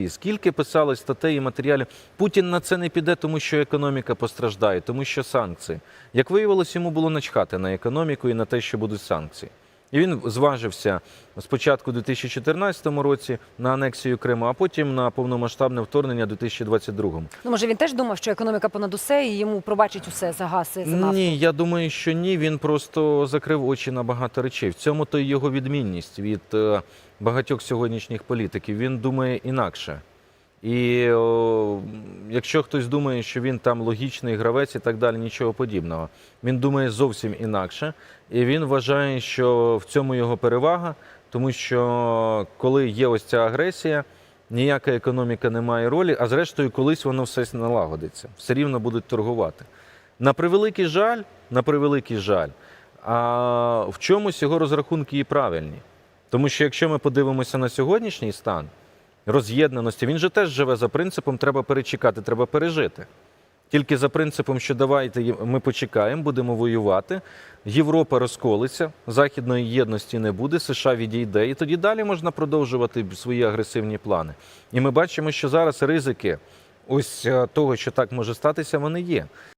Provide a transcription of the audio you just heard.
І Скільки писали статей і матеріалів, Путін на це не піде, тому що економіка постраждає, тому що санкції. Як виявилось, йому було начхати на економіку і на те, що будуть санкції. І він зважився спочатку у 2014 році на анексію Криму, а потім на повномасштабне вторгнення у 2022. Ну може він теж думав, що економіка понад усе, і йому пробачить усе за газ і за нафту? Ні, я думаю, що ні. Він просто закрив очі на багато речей. В цьому то й його відмінність від е, багатьох сьогоднішніх політиків. Він думає інакше. І о, якщо хтось думає, що він там логічний гравець і так далі, нічого подібного. Він думає зовсім інакше, і він вважає, що в цьому його перевага, тому що коли є ось ця агресія, ніяка економіка не має ролі, а зрештою, колись воно все налагодиться, все рівно будуть торгувати. На превеликий жаль, на превеликий жаль, а в чомусь його розрахунки і правильні. Тому що якщо ми подивимося на сьогоднішній стан роз'єднаності, він же теж живе за принципом треба перечекати, треба пережити. Тільки за принципом, що давайте ми почекаємо, будемо воювати. Європа розколиться, західної єдності не буде, США відійде, і тоді далі можна продовжувати свої агресивні плани. І ми бачимо, що зараз ризики ось е, того, що так може статися, вони є.